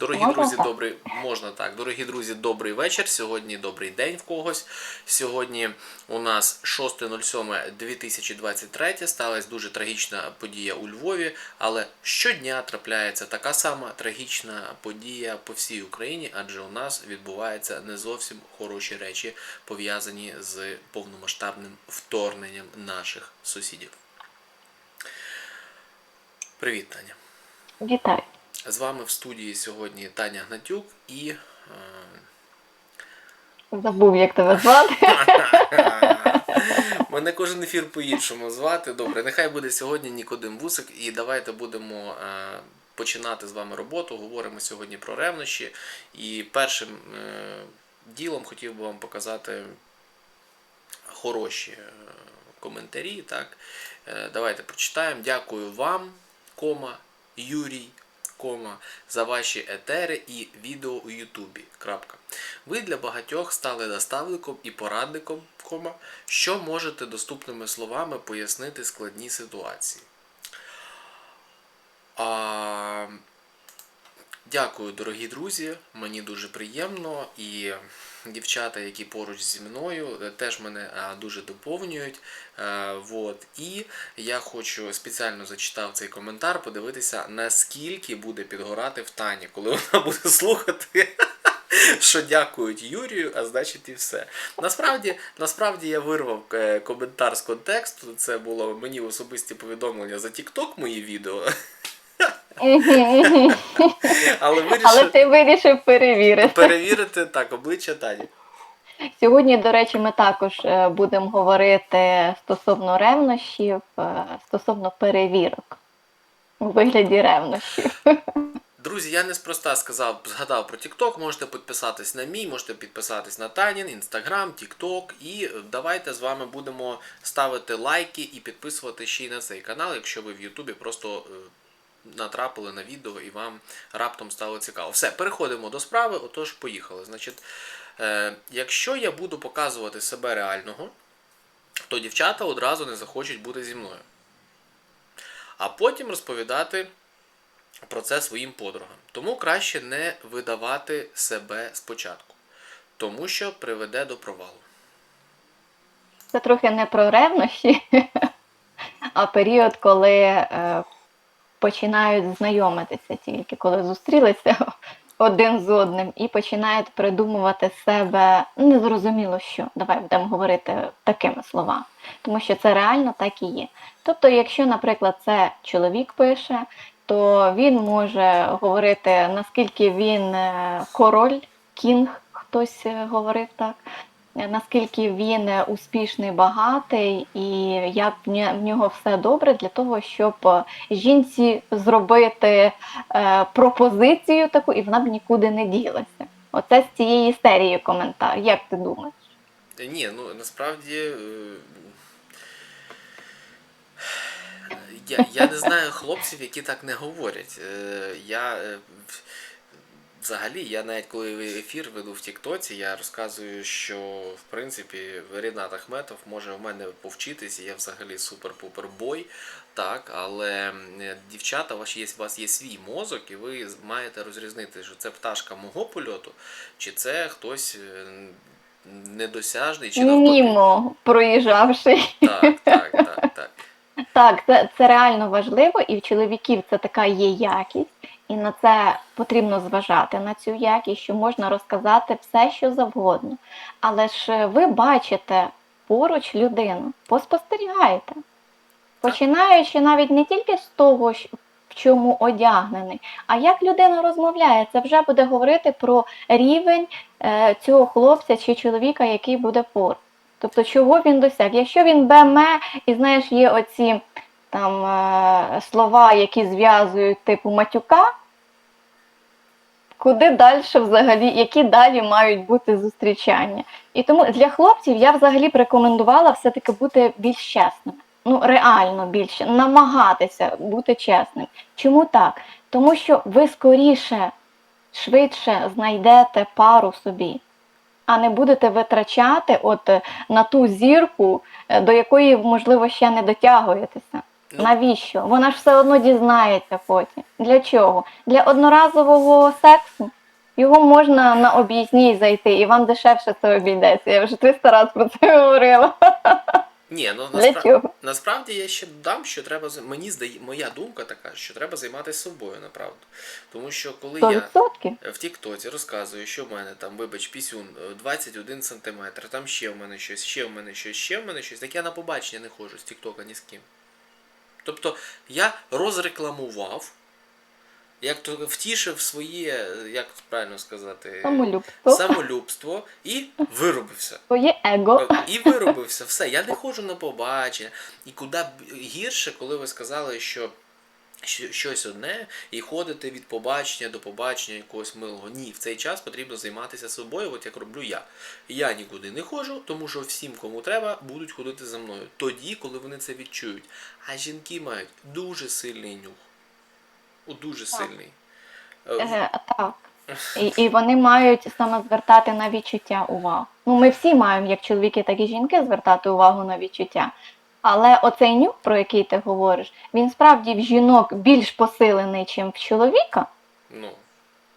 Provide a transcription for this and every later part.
Дорогі Можна друзі, так? добрий можна так. Дорогі друзі, добрий вечір. Сьогодні добрий день в когось. Сьогодні у нас 6.07.2023. Сталася дуже трагічна подія у Львові, але щодня трапляється така сама трагічна подія по всій Україні, адже у нас відбуваються не зовсім хороші речі, пов'язані з повномасштабним вторгненням наших сусідів. Привіт, Таня. Вітаю. З вами в студії сьогодні Таня Гнатюк і. е, Забув, як тебе звати. Мене кожен ефір по-іншому звати. Добре, нехай буде сьогодні Нікодим Вусик, і давайте будемо е, починати з вами роботу. Говоримо сьогодні про ревнощі. І першим е, ділом хотів би вам показати хороші коментарі. Так? Давайте прочитаємо. Дякую вам, кома, Юрій. Кома, за ваші етери і відео у Ютубі. Крапка. Ви для багатьох стали наставником і порадником, кома, що можете доступними словами пояснити складні ситуації. А, дякую, дорогі друзі. Мені дуже приємно. І дівчата, які поруч зі мною, е, теж мене дуже доповнюють. Е, вот. І я хочу спеціально зачитав цей коментар, подивитися, наскільки буде підгорати в Тані, коли вона буде слухати. Що дякують Юрію, а значить і все. Насправді, насправді я вирвав е, коментар з контексту. Це було мені особисті повідомлення за TikTok мої відео, Але Але ти вирішив перевірити. перевірити так обличчя Тані. Сьогодні, до речі, ми також е, будемо говорити стосовно ревнощів, е, стосовно перевірок у вигляді ревнощів. Друзі, я неспроста сказав, згадав про TikTok, можете підписатись на мій, можете підписатись на Танін, Instagram, TikTok. І давайте з вами будемо ставити лайки і підписувати ще й на цей канал, якщо ви в Ютубі просто е, натрапили на відео і вам раптом стало цікаво. Все, переходимо до справи, отож, поїхали. Значить, е, якщо я буду показувати себе реального, то дівчата одразу не захочуть бути зі мною. А потім розповідати про це своїм подругам. Тому краще не видавати себе спочатку, тому що приведе до провалу. Це трохи не про ревнощі, а період, коли е, починають знайомитися тільки, коли зустрілися один з одним і починають придумувати себе незрозуміло що. Давай будемо говорити такими словами, тому що це реально так і є. Тобто, якщо, наприклад, це чоловік пише, то він може говорити, наскільки він е, король, кінг, хтось е, говорив так. Е, Наскільки він е, успішний, багатий, і як в нього все добре для того, щоб е, жінці зробити пропозицію таку, і вона б нікуди не ділася. Оце з цієї серії коментар. Як ти думаєш? Ні, ну насправді. Я, я не знаю хлопців, які так не говорять. Я взагалі, я навіть коли ефір веду в Тіктоці, я розказую, що в принципі Рінат Ахметов може в мене повчитись, і я взагалі супер-пупер бой. Так, але дівчата, у вас є, у вас є свій мозок, і ви маєте розрізнити, що це пташка мого польоту, чи це хтось е, недосяжний, чи навпаки. Мімо проїжджавши. Так, так, так, так. Так, це, це реально важливо, і в чоловіків це така є якість, і на це потрібно зважати на цю якість, що можна розказати все, що завгодно. Але ж ви бачите поруч людину, поспостерігайте. Починаючи навіть не тільки з того, в чому одягнений, а як людина розмовляє, це вже буде говорити про рівень е, цього хлопця чи чоловіка, який буде поруч. Тобто, чого він досяг. Якщо він БМЕ, і знаєш, є оці там е, слова, які зв'язують типу матюка, куди далі взагалі, які далі мають бути зустрічання. І тому для хлопців я взагалі б рекомендувала все-таки бути більш чесними. Ну, реально більше, намагатися бути чесним. Чому так? Тому що ви скоріше, швидше знайдете пару собі а не будете витрачати от на ту зірку, е, до якої, можливо, ще не дотягуєтеся. Навіщо? Вона ж все одно дізнається потім. Для чого? Для одноразового сексу. Його можна на об'їзній зайти, і вам дешевше це обійдеться. Я вже 300 разів про це говорила. Ні, ну Для чого? насправді я ще додам, що треба мені здає, моя думка така, що треба займатися собою, направду. Тому що коли я 100%. в Тіктоці розказую, що в мене там, вибач, пісюн е, 21 см, там ще в мене щось, ще в мене щось, ще в мене щось, так я на побачення не ходжу з Тіктока ні з ким. Тобто я розрекламував, як то втішив своє, як правильно сказати, Самолюбство, самолюбство і виробився. своє его. І виробився все. Я не ходжу на побачення. І куди гірше, коли ви сказали, що щось одне, і ходите від побачення до побачення якогось милого. Ні, в цей час потрібно займатися собою, от як роблю я. Я нікуди не ходжу, тому що всім, кому треба, будуть ходити за мною. Тоді, коли вони це відчують. А жінки мають дуже сильний нюх. О, дуже сильний. Е, Е, так. І, і вони мають саме звертати на відчуття увагу. Ну, ми всі маємо, як чоловіки, так і жінки, звертати увагу на відчуття. Але оцей нюх, про який ти говориш, він справді в жінок більш посилений, ніж в чоловіка. Ну,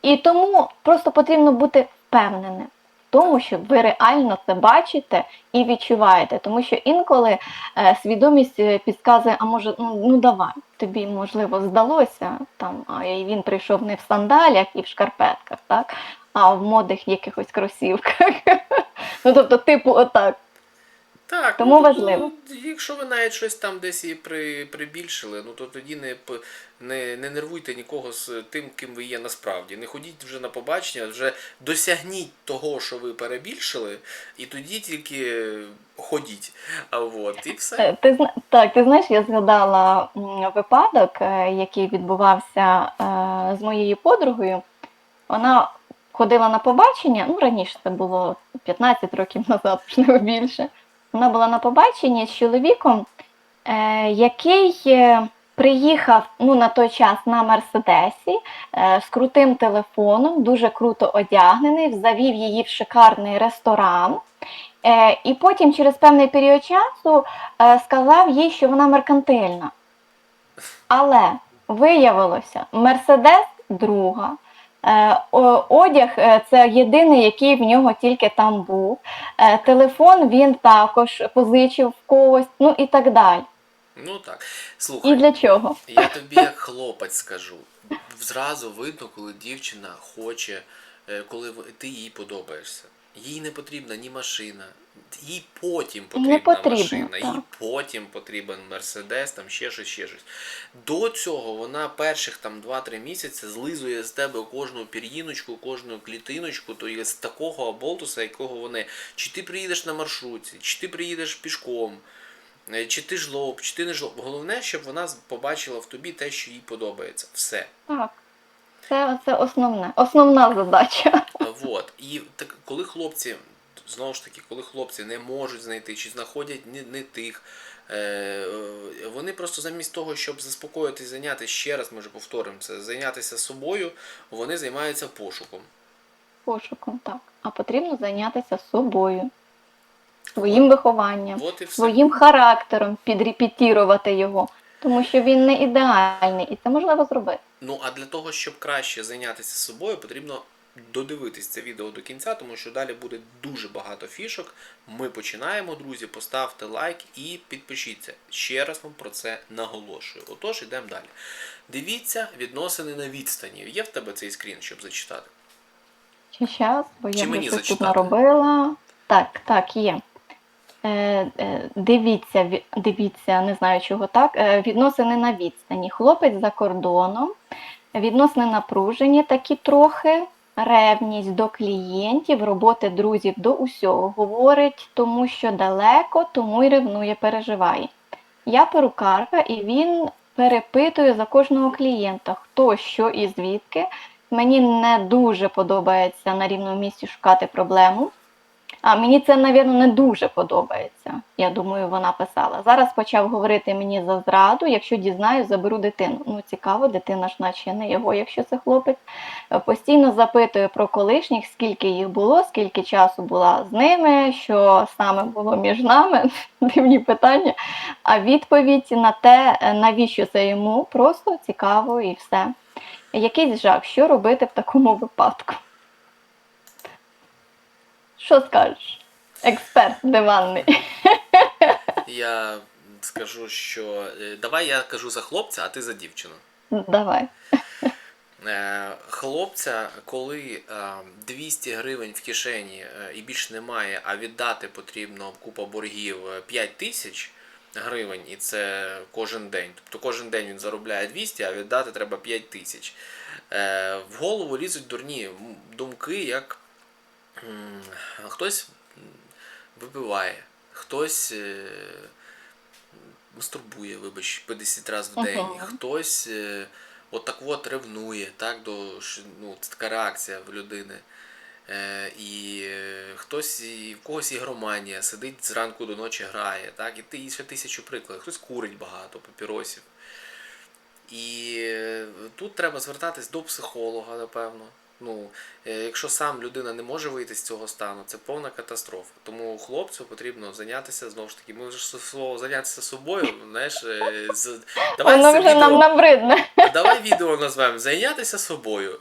І тому просто потрібно бути впевненим в тому, що ви реально це бачите і відчуваєте. Тому що інколи е, свідомість е, підказує, а може, ну, ну давай, тобі можливо здалося, там, а він прийшов не в сандалях і в шкарпетках, так, а в модних якихось кросівках. Ну, тобто, типу, отак. Так, Тому ну, важливо. ну, якщо ви навіть щось там десь і при, прибільшили, ну то тоді не, не, не нервуйте нікого з тим, ким ви є насправді. Не ходіть вже на побачення, вже досягніть того, що ви перебільшили, і тоді тільки ходіть. А от, і все. Е, Ти так, ти знаєш, я згадала випадок, е, який відбувався е, з моєю подругою. Вона ходила на побачення, ну раніше це було 15 років назад, можливо більше. Вона була на побаченні з чоловіком, е, який е, приїхав ну, на той час на Мерседесі е, з крутим телефоном, дуже круто одягнений, завів її в шикарний ресторан. І потім, через певний період часу, сказав їй, що вона меркантильна. Але виявилося, Мерседес друга. Е, Одяг е, це єдиний, який в нього тільки там був. Е, Телефон він також позичив в когось, ну і так далі. Ну так. І для чого? я тобі як хлопець скажу. Зразу видно, коли дівчина хоче, коли ти їй подобаєшся. Їй не потрібна ні машина, їй потім потрібна потрібно, машина, їй так. потім потрібен мерседес, там ще щось, ще щось. До цього вона перших там 2-3 місяці злизує з тебе кожну пір'їночку, кожну клітиночку, то є з такого оболтуса, якого вони. Чи ти приїдеш на маршрутці, чи ти приїдеш пішком. Е, Чи ти жлоб, чи ти не жлоб. Головне, щоб вона побачила в тобі те, що їй подобається. Все. Так. Це, це основне, основна задача. А, Вот. І так, коли хлопці, знову ж таки, коли хлопці не можуть знайти чи знаходять не, не тих, е, е, вони просто замість того, щоб заспокоїтись, зайнятися ще раз, ми вже повторимо це, зайнятися собою, вони займаються пошуком. Пошуком, так. А потрібно зайнятися собою, своїм вихованням. От своїм характером підрепетірувати його, тому що він не ідеальний, і це можливо зробити. Ну а для того, щоб краще зайнятися собою, потрібно додивитись це відео до кінця, тому що далі буде дуже багато фішок. Ми починаємо, друзі. Поставте лайк і підпишіться. Ще раз вам про це наголошую. Отож, йдемо далі. Дивіться відносини на відстані. Є в тебе цей скрін, щоб зачитати? Чи час, бо Чи я мені вже тут наробила. Так, так, є. Е, е, дивіться, дивіться, не знаю чого так. Е, відносини на відстані. Хлопець за кордоном, відносини напружені такі трохи. Ревність до клієнтів, роботи друзів до усього. Говорить, тому що далеко, тому й ревнує, переживає. Я перукарка, і він перепитує за кожного клієнта, хто що і звідки. Мені не дуже подобається на рівному місці шукати проблему. А мені це, навірно, не дуже подобається. Я думаю, вона писала. Зараз почав говорити мені за зраду. Якщо дізнаюсь, заберу дитину. Ну, цікаво, дитина ж наче не його, якщо це хлопець. Е, Постійно запитую про колишніх, скільки їх було, скільки часу була з ними, що саме було між нами. Дивні питання. А відповідь на те, е, навіщо це йому, просто цікаво і все. Якийсь жах, що робити в такому випадку? Що скажеш? Експерт диванний. Я скажу, що е, давай я кажу за хлопця, а ти за дівчину. Давай. Е, Хлопця, коли е, 200 гривень в кишені е, і більш немає, а віддати потрібно купа боргів е, 5 тисяч гривень, і це кожен день. Тобто кожен день він заробляє 200, а віддати треба 5 тисяч. Е, В голову лізуть дурні думки, як хтось м, вибиває, хтось е, мастурбує, вибач, 50 разів в день, Ага. хтось. е, от так от ревнує, так, до, ну, це така реакція в людини. Е, і е, хтось, і в когось ігроманія, сидить зранку до ночі грає, так, і ти і ще тисячу прикладів. Хтось курить багато папіросів. І тут треба звертатись до психолога, напевно. Ну, е, якщо сам людина не може вийти з цього стану, це повна катастрофа. Тому хлопцю потрібно зайнятися знову ж таки. Ми вже слово зайнятися собою, знаєш, е, з... давай Воно вже нам відео- набридне. Давай відео назвемо Зайнятися собою.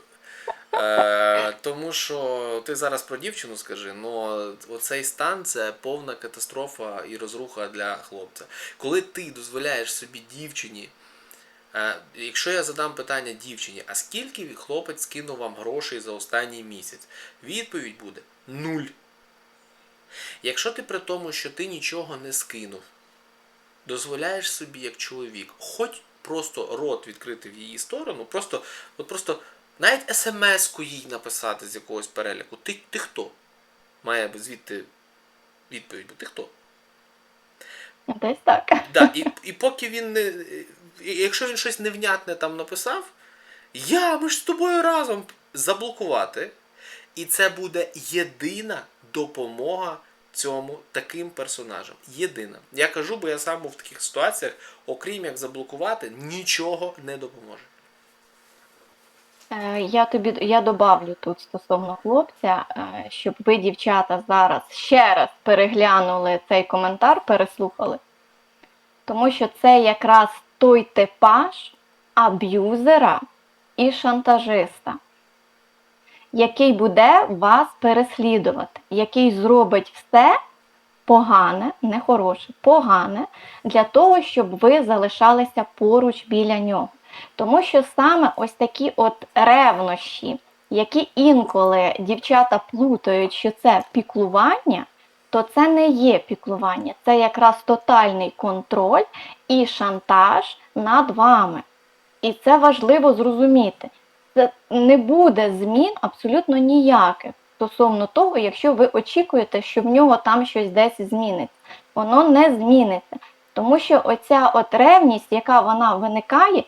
Е, тому що ти зараз про дівчину скажи, але оцей стан це повна катастрофа і розруха для хлопця. Коли ти дозволяєш собі дівчині, якщо я задам питання дівчині, а скільки хлопець скинув вам грошей за останній місяць? Відповідь буде нуль. Якщо ти при тому, що ти нічого не скинув, дозволяєш собі як чоловік, хоч просто рот відкрити в її сторону, просто, от просто навіть смс-ку їй написати з якогось переліку. Ти, ти хто? Має звідти відповідь, бути, ти хто? Десь так. Да, і, і поки він не. Якщо він щось невнятне там написав, я, ми ж з тобою разом заблокувати. І це буде єдина допомога цьому таким персонажам. Єдина. Я кажу, бо я сам був в таких ситуаціях, окрім як заблокувати, нічого не допоможе. Е, Я тобі я добавлю тут стосовно хлопця, е, щоб ви, дівчата, зараз ще раз переглянули цей коментар, переслухали. Тому що це якраз той типаж аб'юзера і шантажиста, який буде вас переслідувати, який зробить все погане, не хороше, погане для того, щоб ви залишалися поруч біля нього. Тому що саме ось такі от ревнощі, які інколи дівчата плутають, що це піклування, то це не є піклування, це якраз тотальний контроль і шантаж над вами. І це важливо зрозуміти. Це не буде змін абсолютно ніяких стосовно того, якщо ви очікуєте, що в нього там щось десь зміниться. Воно не зміниться. Тому що оця от ревність, яка вона виникає,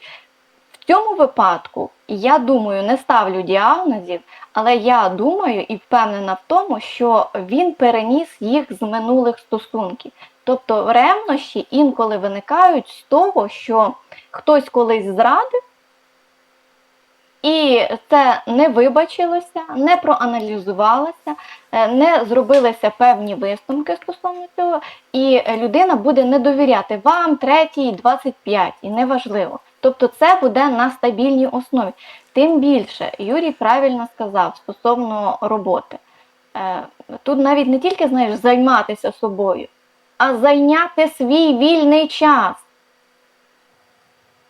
в цьому випадку, я думаю, не ставлю діагнозів, але я думаю і впевнена в тому, що він переніс їх з минулих стосунків. Тобто ревнощі інколи виникають з того, що хтось колись зрадив, і це не вибачилося, не проаналізувалося, е, не зробилися певні висновки стосовно цього, і людина буде не довіряти вам, третій, 25, і неважливо. Тобто це буде на стабільній основі. Тим більше, Юрій правильно сказав стосовно роботи. Е, Тут навіть не тільки знаєш займатися собою, а зайняти свій вільний час,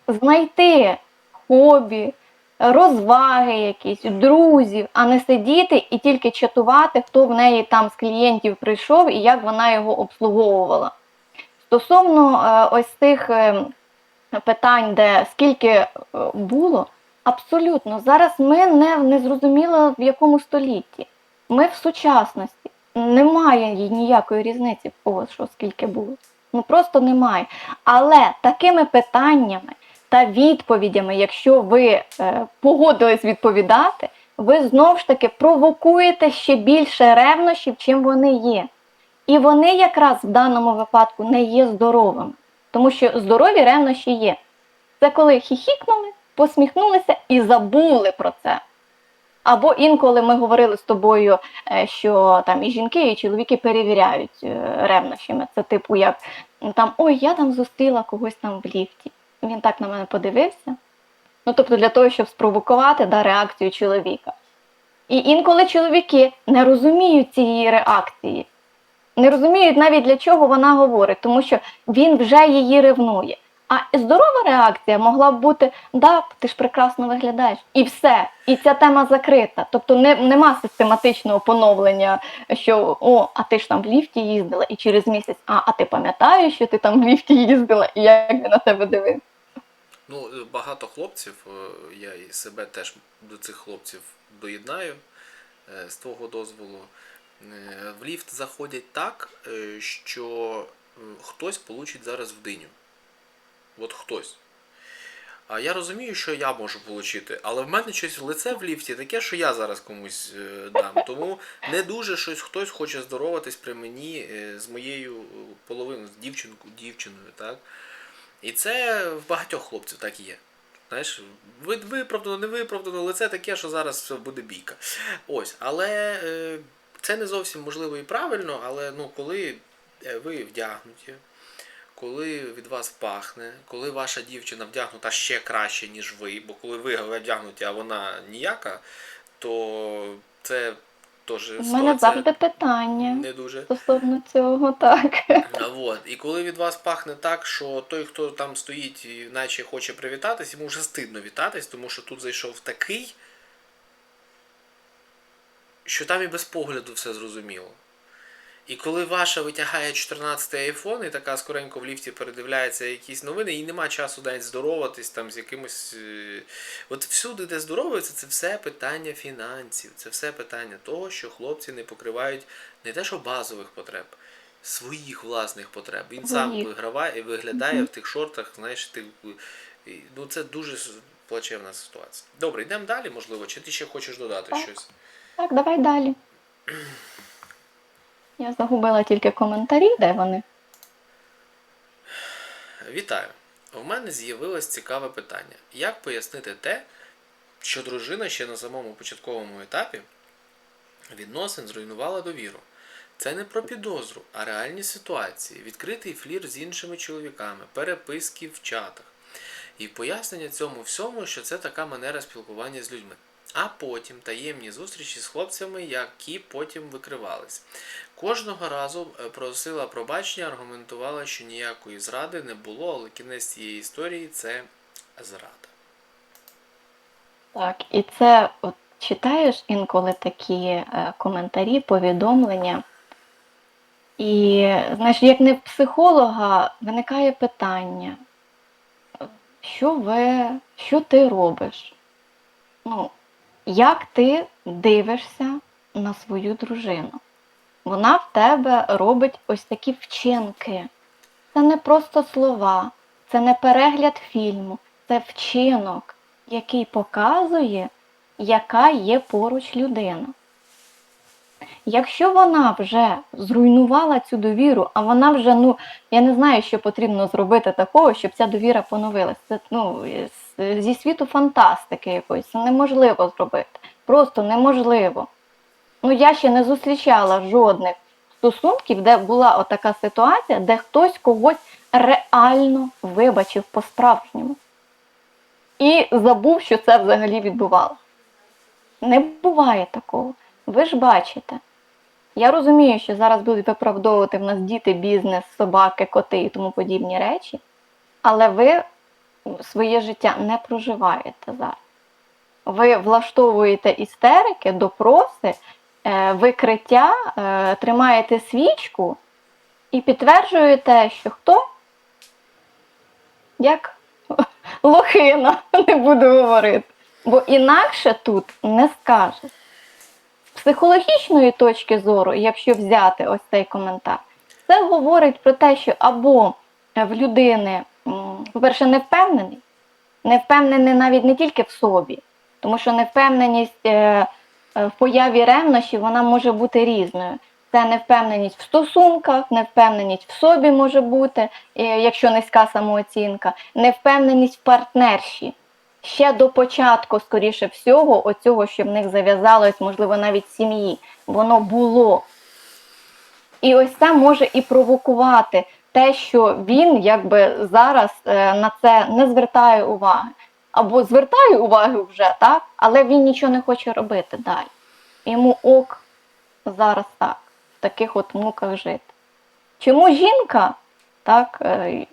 знайти хобі, розваги якісь, друзів, а не сидіти і тільки чатувати, хто в неї там з клієнтів прийшов і як вона його обслуговувала. Стосовно е, ось цих е, питань, де скільки е, було, абсолютно. Зараз ми не, не зрозуміло в якому столітті. Ми в сучасності. Немає ніякої різниці в що скільки було. Ну просто немає. Але такими питаннями та відповідями, якщо ви е, погодились відповідати, ви знов ж таки провокуєте ще більше ревнощів, чим вони є. І вони якраз в даному випадку не є здоровими, тому що здорові ревнощі є. Це коли хіхікнули, посміхнулися і забули про це. Або інколи ми говорили з тобою, е, що там і жінки, і чоловіки перевіряють е, ревнощами. Це типу як там ой, я там зустріла когось там в ліфті. Він так на мене подивився. Ну, тобто для того, щоб спровокувати да, реакцію чоловіка. І інколи чоловіки не розуміють цієї реакції, не розуміють навіть для чого вона говорить, тому що він вже її ревнує. А здорова реакція могла б бути да, ти ж прекрасно виглядаєш, і все. І ця тема закрита. Тобто не, нема систематичного поновлення, що о, а ти ж там в ліфті їздила, і через місяць, а, а ти пам'ятаєш, що ти там в ліфті їздила, і як він на тебе дивився. Ну, е, багато хлопців, е, я і себе теж до цих хлопців доєднаю е, з твого дозволу. Е, В ліфт заходять так, е, що е, хтось получить зараз в диню. От хтось. А я розумію, що я можу отримати, але в мене щось лице в ліфті таке, що я зараз комусь дам. Тому не дуже щось хтось хоче здороватись при мені з моєю половиною, з дівчинку, дівчиною, так? І це в багатьох хлопців так і є. Знаєш, виправдано, не виправдано, лице таке, що зараз буде бійка. Ось, але це не зовсім можливо і правильно, але ну, коли е, ви вдягнуті, коли від вас пахне, коли ваша дівчина вдягнута ще краще, ніж ви, бо коли ви вдягнуті, а вона ніяка, то це теж У мене завжди питання не дуже. стосовно цього, так. А, Вот. І коли від вас пахне так, що той, хто там стоїть, і наче хоче привітатись, йому вже стидно вітатись, тому що тут зайшов такий, що там і без погляду все зрозуміло. І коли ваша витягає 14-й айфон і така скоренько в ліфті передивляється якісь новини, і нема часу навіть здороватись там з якимось. е, От всюди, де здоровується, це все питання фінансів, це все питання того, що хлопці не покривають не те, що базових потреб, своїх власних потреб. Він сам виграває, виглядає в тих шортах, знаєш, ти. Ну це дуже плачевна ситуація. Добре, йдемо далі, можливо, чи ти ще хочеш додати щось? Так, давай далі. Я загубила тільки коментарі, де вони. Вітаю! У мене з'явилось цікаве питання. Як пояснити те, що дружина ще на самому початковому етапі відносин зруйнувала довіру? Це не про підозру, а реальні ситуації, відкритий флір з іншими чоловіками, переписки в чатах. І пояснення цьому всьому, що це така манера спілкування з людьми. А потім таємні зустрічі з хлопцями, які потім викривались. Кожного разу е, просила пробачення, аргументувала, що ніякої зради не було, але кінець цієї історії це зрада. Так, і це от читаєш інколи такі е, коментарі, повідомлення. І, знаєш, як не психолога виникає питання, що ви, що ти робиш? Ну, як ти дивишся на свою дружину? Вона в тебе робить ось такі вчинки. Це не просто слова, це не перегляд фільму, це вчинок, який показує, яка є поруч людина. Якщо вона вже зруйнувала цю довіру, а вона вже, ну, я не знаю, що потрібно зробити такого, щоб ця довіра поновилася. Це ну, зі світу фантастики якоїсь неможливо зробити. Просто неможливо. Ну, я ще не зустрічала жодних стосунків, де була отака ситуація, де хтось когось реально вибачив по-справжньому. І забув, що це взагалі відбувалося. Не буває такого. Ви ж бачите. Я розумію, що зараз будуть виправдовувати в нас діти, бізнес, собаки, коти і тому подібні речі, але ви своє життя не проживаєте зараз. Ви влаштовуєте істерики, допроси, е, викриття, е, тримаєте свічку і підтверджуєте, що хто? Як лохина, не буду говорити. Бо інакше тут не скажеш. З психологічної точки зору, якщо взяти ось цей коментар, це говорить про те, що або в людини, по-перше, не впевнений, не впевнений навіть не тільки в собі, Тому що невпевненість е, е, в появі ревнощів вона може бути різною. Це невпевненість в стосунках, невпевненість в собі може бути, е, якщо низька самооцінка, невпевненість в партнерші. Ще до початку, скоріше всього, оцього, що в них зав'язалось, можливо, навіть сім'ї, воно було. І ось це може і провокувати те, що він якби зараз е, на це не звертає уваги. Або звертає увагу вже, так, але він нічого не хоче робити далі. Йому ок зараз так, в таких от муках жити. Чому жінка так, е,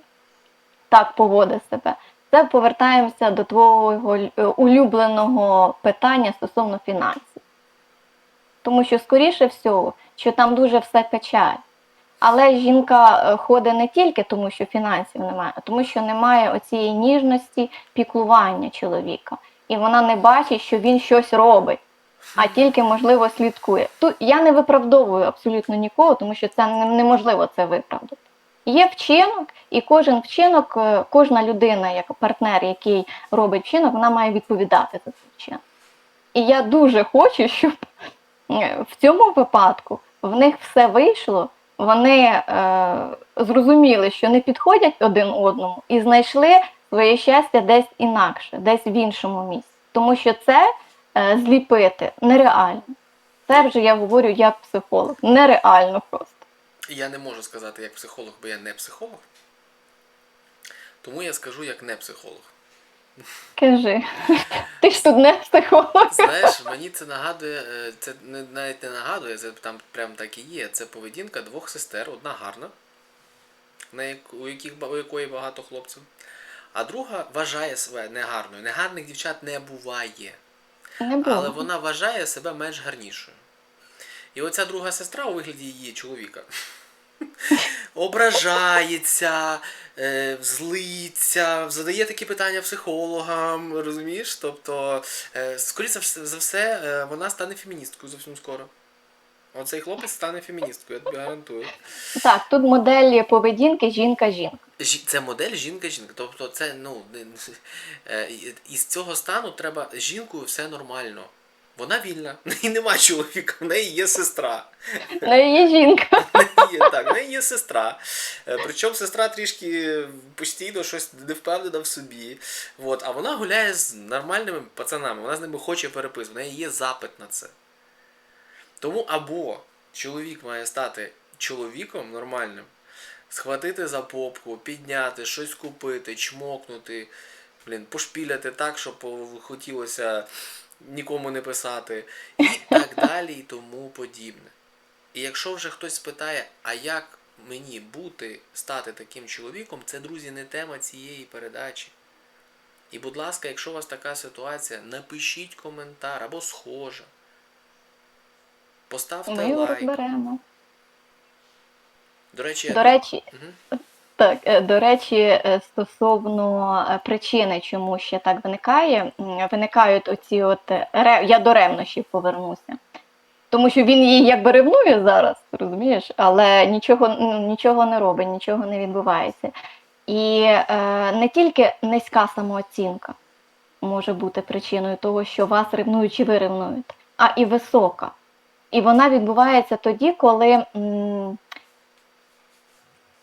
так поводить себе? Це повертаємося до твого е, улюбленого питання стосовно фінансів. Тому що, скоріше всього, що там дуже все печаль. Але жінка е, ходить не тільки тому, що фінансів немає, а тому, що немає оцієї ніжності, піклування чоловіка. І вона не бачить, що він щось робить, а тільки, можливо, слідкує. Тут я не виправдовую абсолютно нікого, тому що це неможливо це виправдати. Є вчинок, і кожен вчинок, е, кожна людина, як партнер, який робить вчинок, вона має відповідати за цей вчинок. І я дуже хочу, щоб е, в цьому випадку в них все вийшло, вони е, зрозуміли, що не підходять один одному, і знайшли своє щастя десь інакше, десь в іншому місці. Тому що це е, зліпити нереально. Це вже я говорю як психолог. Нереально просто. Я не можу сказати як психолог, бо я не психолог. Тому я скажу як не психолог. Кажи, ти ж тут не психолог. Знаєш, мені це нагадує, е, це навіть не нагадує, це там прям так і є. Це поведінка двох сестер, одна гарна, на як- у, яких, у якої багато хлопців, а друга вважає себе негарною. Негарних дівчат не буває. Не було. Але вона вважає себе менш гарнішою. І оця друга сестра у вигляді її чоловіка ображається, е, злиться, задає такі питання психологам, розумієш? Тобто, е, скоріше за все- е, вона стане феміністкою зовсім скоро. Оцей хлопець стане феміністкою, я тобі гарантую. Так, тут модель поведінки жінка-жінка. Це модель жінка-жінка. Тобто, це ну із цього стану треба жінкою все нормально. Вона вільна, в неї нема чоловіка, в неї є сестра. Ну, є жінка. В неї так, в неї є сестра. Е, Причому сестра трішки постійно щось не впевнена в собі. От, а вона гуляє з нормальними пацанами, вона з ними хоче переписувати, в неї є запит на це. Тому або чоловік має стати чоловіком нормальним, схватити за попку, підняти, щось купити, чмокнути, блін, пошпіляти так, щоб хотілося нікому не писати, і так далі, і тому подібне. І якщо вже хтось спитає, а як мені бути, стати таким чоловіком, це, друзі, не тема цієї передачі. І, будь ласка, якщо у вас така ситуація, напишіть коментар або схожа. Поставте Ми лайк. розберемо. До речі, я... До речі, Мгм. Так, е, до речі, е, стосовно е, причини, чому ще так виникає, виникають оці от я до ревнощів повернуся. Тому що він її якби ревнує зараз, розумієш, але нічого, нічого не робить, нічого не відбувається. І е, не тільки низька самооцінка може бути причиною того, що вас ревнують чи ви ревнуєте, а і висока. І вона відбувається тоді, коли. м,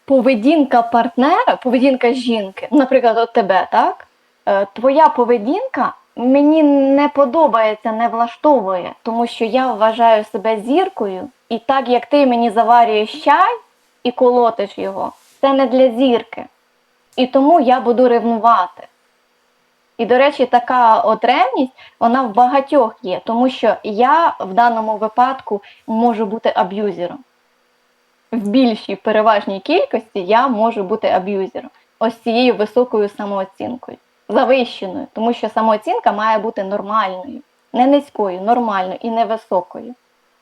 поведінка партнера, поведінка жінки, наприклад, от тебе, так? Е, Твоя поведінка мені не подобається, не влаштовує, тому що я вважаю себе зіркою, і так як ти мені заварюєш чай і колотиш його, це не для зірки. І тому я буду ревнувати. І, до речі, така от ревність, вона в багатьох є, тому що я в даному випадку можу бути аб'юзером в більшій переважній кількості я можу бути аб'юзером. Ось цією високою самооцінкою, завищеною, тому що самооцінка має бути нормальною, не низькою, нормальною і не високою.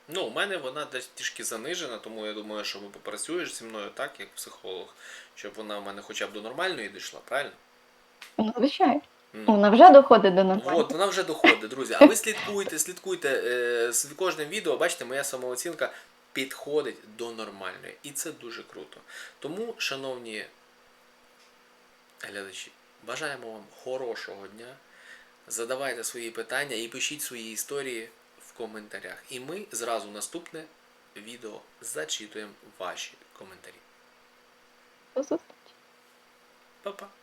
Ну, у мене вона десь трішки занижена, тому я думаю, що ви попрацюєш зі мною так, як психолог, щоб вона в мене хоча б до нормальної дійшла, правильно? Ну, звичайно, М. вона вже доходить до нормальної. От, вона вже доходить, друзі. А ви слідкуйте, слідкуйте е, з кожним відео, бачите, моя самооцінка підходить до нормальної. І це дуже круто. Тому, шановні глядачі, бажаємо вам хорошого дня, Задавайте свої питання і пишіть свої історії в коментарях. І ми зразу наступне відео зачитуємо ваші коментарі. До зустрічі. Па-па!